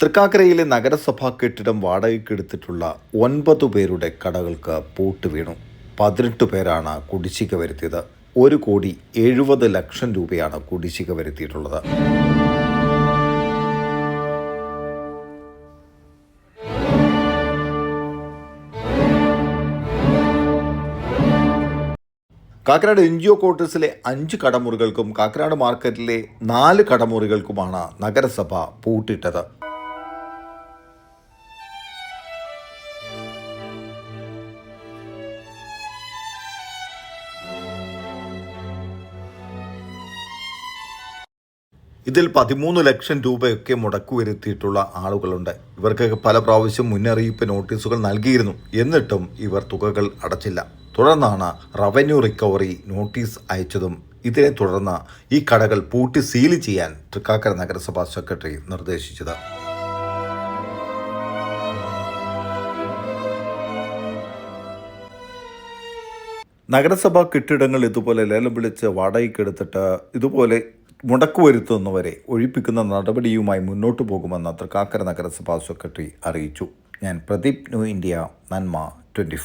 തൃക്കാക്കരയിലെ നഗരസഭാ കെട്ടിടം വാടകയ്ക്കെടുത്തിട്ടുള്ള ഒൻപത് പേരുടെ കടകൾക്ക് പൂട്ട് വീണു. പതിനെട്ട് പേരാണ് കുടിശ്ശിക വരുത്തിയത്. ഒരു കോടി എഴുപത് ലക്ഷം രൂപയാണ് കുടിശ്ശിക വരുത്തിയിട്ടുള്ളത്. കാക്കനാട് എൻ ജി ഒ ക്വാർട്ടേഴ്സിലെ അഞ്ച് കടമുറികൾക്കും കാക്കനാട് മാർക്കറ്റിലെ നാല് കടമുറികൾക്കുമാണ് നഗരസഭ പൂട്ടിട്ടത്. ഇതിൽ പതിമൂന്ന് ലക്ഷം രൂപയൊക്കെ മുടക്കു വരുത്തിയിട്ടുള്ള ആളുകളുണ്ട്. ഇവർക്കൊക്കെ പല പ്രാവശ്യം മുന്നറിയിപ്പ് നോട്ടീസുകൾ നൽകിയിരുന്നു. എന്നിട്ടും ഇവർ തുകകൾ അടച്ചില്ല. തുടർന്നാണ് റവന്യൂ റിക്കവറി നോട്ടീസ് അയച്ചതും ഇതിനെ തുടർന്ന് ഈ കടകൾ പൂട്ടി സീൽ ചെയ്യാൻ തൃക്കാക്കര നഗരസഭാ സെക്രട്ടറി നിർദ്ദേശിച്ചത്. നഗരസഭാ കെട്ടിടങ്ങൾ ഇതുപോലെ ലേലം വിളിച്ച് വാടകയ്ക്കെടുത്തിട്ട് ഇതുപോലെ മുടക്കു വരുത്തുന്നവരെ ഒഴിപ്പിക്കുന്ന നടപടിയുമായി മുന്നോട്ടു പോകുമെന്ന് തൃക്കാക്കര നഗരസഭാ സെക്രട്ടറി അറിയിച്ചു. ഞാൻ പ്രദീപ് ന്യൂ ഇന്ത്യ നന്മ ട്വന്റി